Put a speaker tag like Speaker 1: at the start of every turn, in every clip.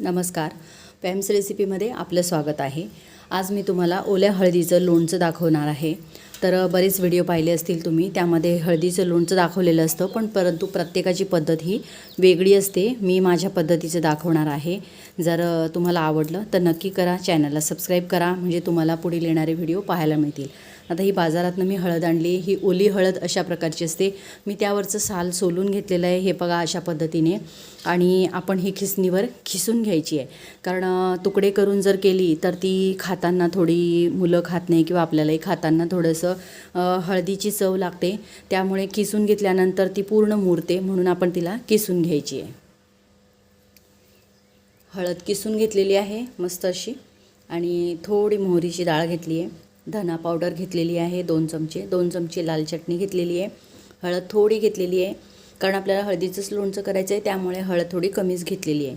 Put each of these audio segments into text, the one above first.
Speaker 1: नमस्कार. पॅम्स रेसिपीमध्ये आपलं स्वागत आहे. आज मी तुम्हाला ओल्या हळदीचं लोणचं दाखवणार आहे. तर बरेच व्हिडिओ पाहिले असतील तुम्ही त्यामध्ये हळदीचं लोणचं दाखवलेलं असतं पण परंतु प्रत्येकाची पद्धत ही वेगळी असते. मी माझ्या पद्धतीचं दाखवणार आहे. जर तुम्हाला आवडलं तर नक्की करा. चॅनलला सबस्क्राईब करा. म्हणजे तुम्हाला पुढील येणारे व्हिडिओ पाहायला मिळतील. आता ही बाजारातनं मी हळद आणली ही ओली हळद अशा प्रकारची असते. मी त्यावरचं साल सोलून घेतलेलं आहे हे बघा अशा पद्धतीने. आणि आपण ही खिसणीवर खिसून घ्यायची आहे. कारण तुकडे करून जर केली तर ती खाताना थोडी मुलं खात नाही किंवा आपल्यालाही खाताना थोडंसं हळदीची चव लागते. त्यामुळे किसून घेतल्यानंतर ती पूर्ण मुरते म्हणून आपण तिला किसून घ्यायची आहे. हळद किसून घेतलेली आहे मस्त अशी. आणि थोडी मोहरीची डाळ घेतली आहे. धना पावडर घेतलेली आहे दोन चमचे दोन चमचे लाल चटणी घेतलेली आहे हळद थोडी घेतलेली आहे कारण आपल्याला हळदीचंच लोणचं करायचं आहे त्यामुळे हळद थोडी कमीच घेतलेली आहे.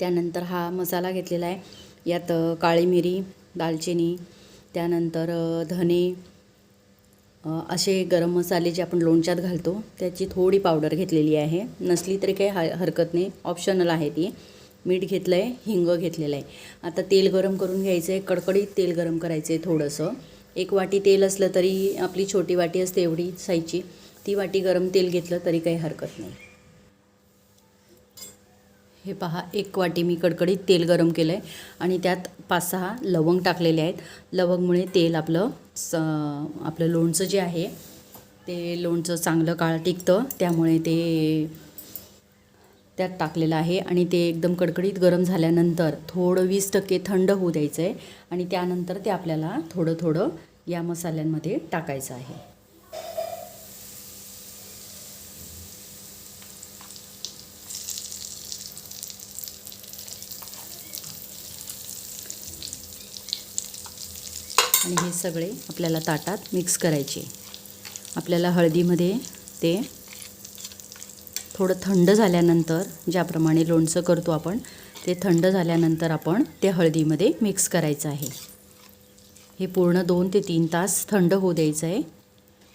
Speaker 1: त्यानंतर हा मसाला घेतलेला आहे यात काळी मिरी दालचिनी त्यानंतर धने असे गरम मसाले जे आपण लोणच्यात घालतो त्याची थोडी पावडर घेतलेली आहे. नसली तरी काही हरकत नाही ऑप्शनल आहे ती. मीठ घेतलं आहे हिंग घेतलेलं आहे. आता तेल गरम करून घ्यायचं आहे कडकडीत तेल गरम करायचं आहे थोडंसं. एक वाटी तेल असलं तरी आपली छोटी वाटी असते एवढी साईजची. ती वाटी गरम तेल घेतलं तरी काही हरकत नाही. हे पहा एक वाटी मी कडकडीत तेल गरम केलं आहे आणि त्यात पाच सहा लवंग टाकलेले आहेत. लवंगमुळे तेल आपलं स आपलं लोणचं जे आहे ते लोणचं चांगलं काळ टिकतं. त्यामुळे ते त्यात टाकलेलं आहे आणि ते एकदम कडकडीत गरम झाल्यानंतर थोडं वीस टक्के थंड होऊ द्यायचं आहे आणि त्यानंतर ते आपल्याला थोडं थोडं या मसाल्यांमध्ये टाकायचं आहे. आणि हे सगळे आपल्याला ताटात मिक्स करायचे. आपल्याला हळदीमध्ये ते थोडं थंड झाल्यानंतर ज्याप्रमाणे लोणचं करतो आपण ते थंड झाल्यानंतर आपण ते हळदीमध्ये मिक्स करायचं आहे. हे पूर्ण दोन ते तीन तास थंड होऊ द्यायचं आहे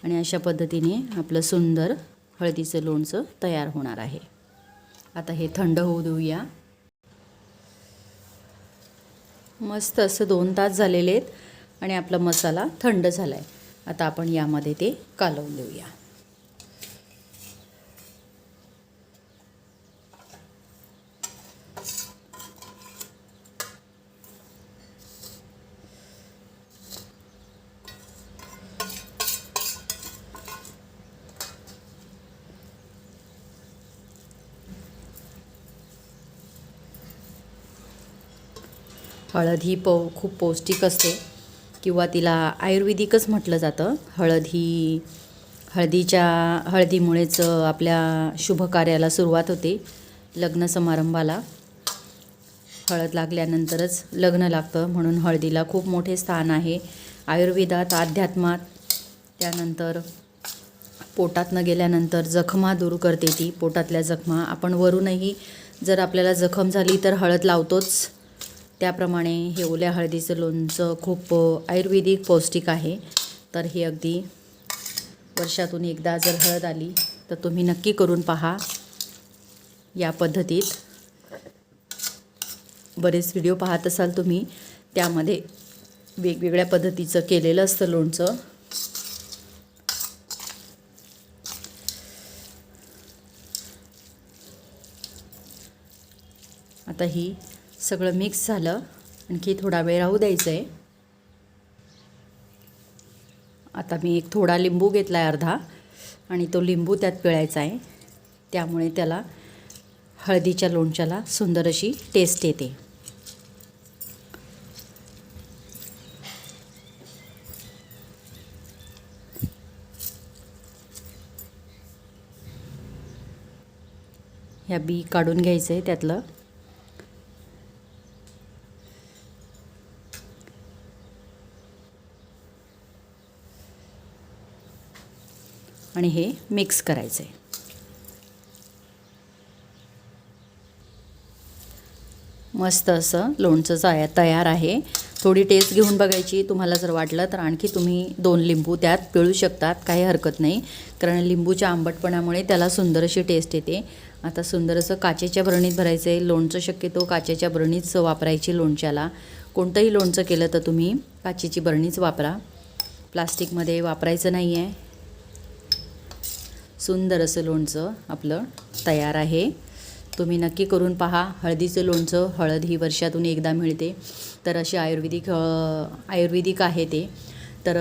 Speaker 1: आणि अशा पद्धतीने आपलं सुंदर हळदीचं लोणचं तयार होणार आहे. आता हे थंड होऊ देऊया. मस्त असं दोन तास झालेले आहेत आणि आपला मसाला थंड झाला आहे आता आपण यामध्ये ते कालवून देऊया. हळद ही पौ खूप पौष्टिक असते. किंवा तिला आयुर्वेदिकच म्हटलं जातं. हळद ही हळदीच्या हळदीमुळेच आपल्या शुभ कार्याला सुरुवात होते लग्न समारंभाला. हळद लागल्यानंतरच लग्न लागतं. म्हणून हळदीला खूप मोठे स्थान आहे. आयुर्वेदात अध्यात्मात त्यानंतर पोटातनं गेल्यानंतर जखमा दूर करते ती. पोटातल्या जखमा आपण वरूनही जर आपल्याला जखम झाली तर हळद लावतोच. त्याप्रमाणे हे ओल्या हळदीचं लोणचं खूप आयुर्वेदिक पौष्टिक आहे. तर हे अगदी वर्षातून एकदा जर हळद आली तर तुम्ही नक्की करून पहा या पद्धतीत. बरेच व्हिडिओ पाहत असाल तुम्ही त्यामध्ये वेगवेगळ्या पद्धतीचं केलेलं असतं लोणचं. आता ही सगळं मिक्स झालं. आणखी थोडा वेळ राहू द्यायचं आहे आता मी एक थोडा लिंबू घेतला आहे अर्धा. आणि तो लिंबू त्यात पिळायचा आहे. त्यामुळे त्याला हळदीच्या लोणच्याला सुंदर अशी टेस्ट येते. ह्या बी काढून घ्यायचं आहे त्यातलं. आणि हे मिक्स करायचं आहे मस्त असं लोणचं तया तयार आहे. थोडी टेस्ट घेऊन बघायची तुम्हाला जर वाटलं तर आणखी तुम्ही दोन लिंबू त्यात पिळू शकतात काही हरकत नाही. कारण लिंबूच्या आंबटपणामुळे त्याला सुंदर अशी टेस्ट येते. आता सुंदर असं काचेच्या बरणीत भरायचं आहे लोणचं शक्यतो काचेच्या भरणीच वापरायची लोणच्याला. कोणतंही लोणचं केलं तर तुम्ही काचेची बरणीच वापरा. प्लास्टिकमध्ये वापरायचं नाही आहे सुंदर असं लोणचं आपलं तयार आहे. तुम्ही नक्की करून पहा. हळदीचं लोणचं हळद ही वर्षातून एकदा मिळते. तर असे आयुर्वेदिक आयुर्वेदिक आहे ते. तर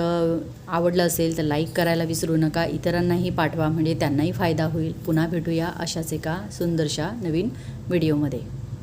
Speaker 1: आवडलं असेल तर लाईक करायला विसरू नका. इतरांनाही पाठवा. म्हणजे त्यांनाही फायदा होईल. पुन्हा भेटूया अशाच एका सुंदरशा नवीन व्हिडिओमध्ये.